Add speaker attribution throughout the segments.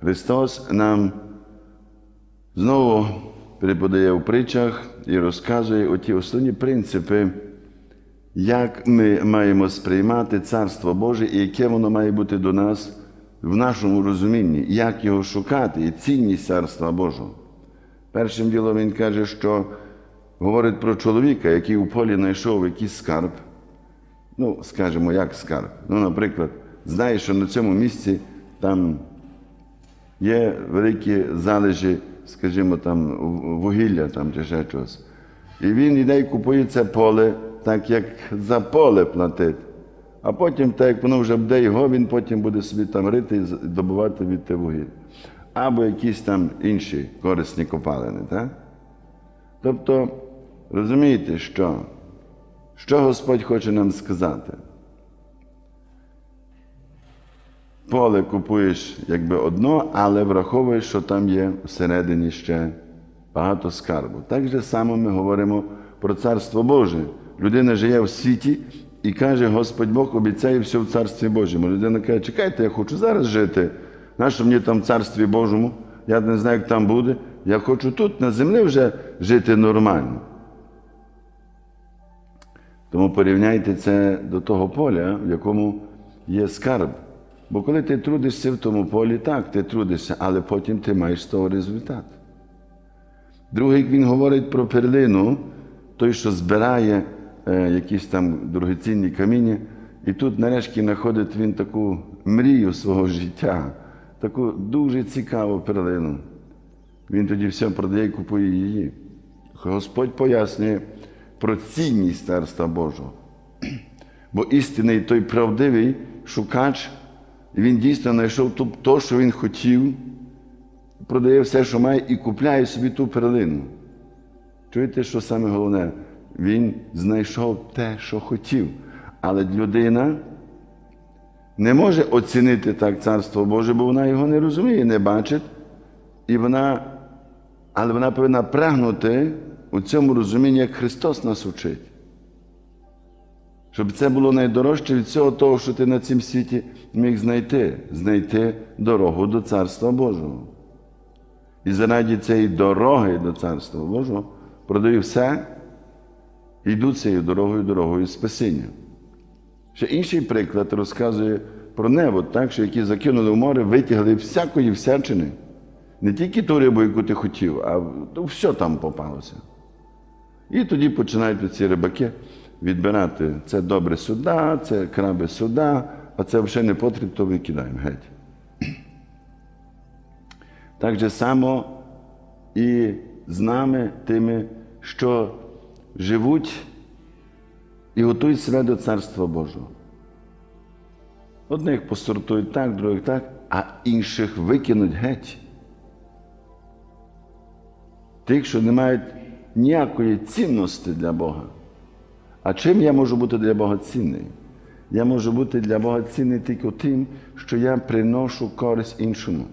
Speaker 1: Христос нам знову преподає в притчах і розказує оті основні принципи, як ми маємо сприймати Царство Боже і яке воно має бути до нас в нашому розумінні, як його шукати і цінність Царства Божого. Першим ділом він каже, що говорить про чоловіка, який у полі знайшов якийсь скарб. Ну, скажімо, як скарб. Ну, наприклад, знає, що на цьому місці там є великі залежі, скажімо, там вугілля там, чи ще щось. І він йде і купує це поле, так як за поле платить. А потім, так як воно вже буде його, він потім буде собі там рити і добувати від те вугілля. Або якісь там інші корисні копалини. Так? Тобто, розумієте, що, що Господь хоче нам сказати? Поле купуєш якби одно, але враховуєш, що там є всередині ще багато скарбу. Так же само ми говоримо про Царство Боже. Людина живе в світі і каже, Господь Бог обіцяє все в Царстві Божому. Людина каже, чекайте, я хочу зараз жити. Нащо мені там в Царстві Божому? Я не знаю, як там буде. Я хочу тут, на землі вже жити нормально. Тому порівняйте це до того поля, в якому є скарб. Бо коли ти трудишся в тому полі, так, ти трудишся, але потім ти маєш з того результат. Другий, він говорить про перлину, той, що збирає е, якісь там дорогоцінні каміння, і тут нарешті знаходить він таку мрію свого життя, таку дуже цікаву перлину. Він тоді все продає і купує її. Господь пояснює про цінність Царства Божого. Бо істинний той правдивий шукач, він дійсно знайшов то, що він хотів, продає все, що має, і купляє собі ту перлину. Чуєте, що саме головне? Він знайшов те, що хотів. Але людина не може оцінити так Царство Боже, бо вона його не розуміє, не бачить. І вона, але вона повинна прагнути у цьому розумінні, як Христос нас учить. Щоб це було найдорожче від всього того, що ти на цім світі міг знайти, знайти дорогу до Царства Божого. І заради цієї дороги до Царства Божого продаю все і йду цією дорогою, дорогою спасіння. Ще інший приклад розказує про небо, так, що які закинули в море, витягли всякої всячини. Не тільки ту рибу, яку ти хотів, а все там попалося. І тоді починають ці рибаки відбирати це добре сюди, це краби сюди, а це взагалі не потрібно, то викидаємо геть. Так же само і з нами, тими, що живуть і готують себе до Царства Божого. Одних посортують так, других так, а інших викинуть геть. Тих, що не мають ніякої цінності для Бога. А чим я можу бути для Бога цінний? Я можу бути для Бога цінний тільки тим, що я приношу користь іншому.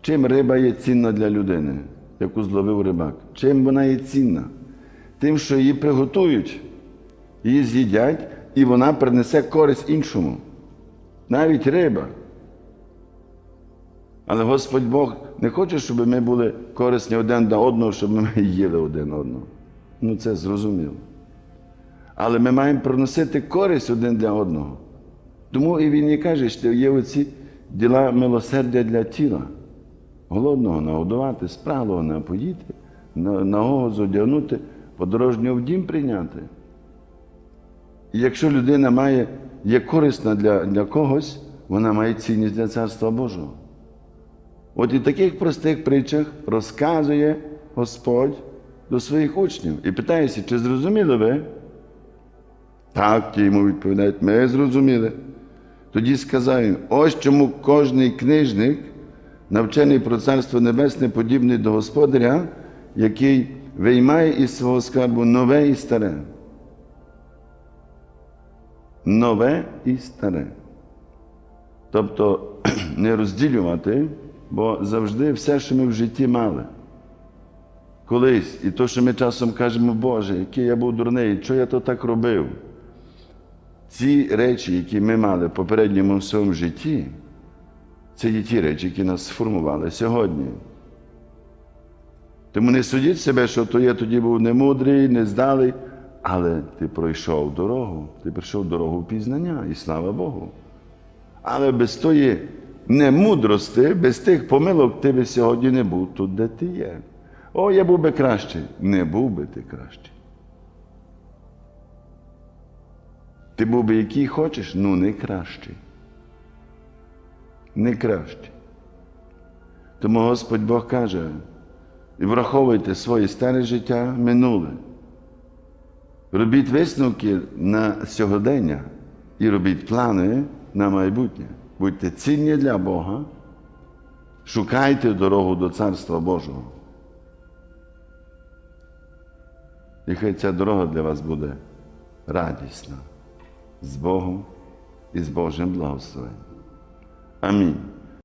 Speaker 1: Чим риба є цінна для людини, яку зловив рибак? Чим вона є цінна? Тим, що її приготують, її з'їдять, і вона принесе користь іншому. Навіть риба. Але Господь Бог не хоче, щоб ми були корисні один до одного, щоб ми їли один одного. Ну, це зрозуміло. Але ми маємо приносити користь один для одного. Тому і він і каже, що є оці діла милосердя для тіла. Голодного нагодувати, спраглого напоїти, на- нагого зодягнути, подорожнього в дім прийняти. І якщо людина має, є корисна для, для когось, вона має цінність для Царства Божого. От і в таких простих притчах розказує Господь до своїх учнів і питається, чи зрозуміли ви? Так, ті йому відповідають, ми зрозуміли. Тоді сказав їм, ось чому кожний книжник, навчений про Царство Небесне, подібний до Господаря, який виймає із свого скарбу нове і старе. Нове і старе. Тобто не розділювати, бо завжди все, що ми в житті мали. Колись, і то, що ми часом кажемо, Боже, який я був дурний, що я то так робив. Ці речі, які ми мали в попередньому своєму житті, Це є ті речі, які нас сформували сьогодні. Тому не судіть себе, що то я тоді був немудрий, нездалий, але ти пройшов дорогу, ти пройшов дорогу пізнання, і слава Богу. Але без тої немудрости, без тих помилок ти би сьогодні не був тут, де ти є. О, я був би кращий. Не був би ти кращий. Ти був би який хочеш, ну не кращий. Не кращий. Тому Господь Бог каже, враховуйте своє старе життя минуле. Робіть висновки на сьогодення і робіть плани на майбутнє. Будьте цінні для Бога, шукайте дорогу до Царства Божого. І хай ця дорога для вас буде радісна з Богом і з Божим благословенням. Амінь.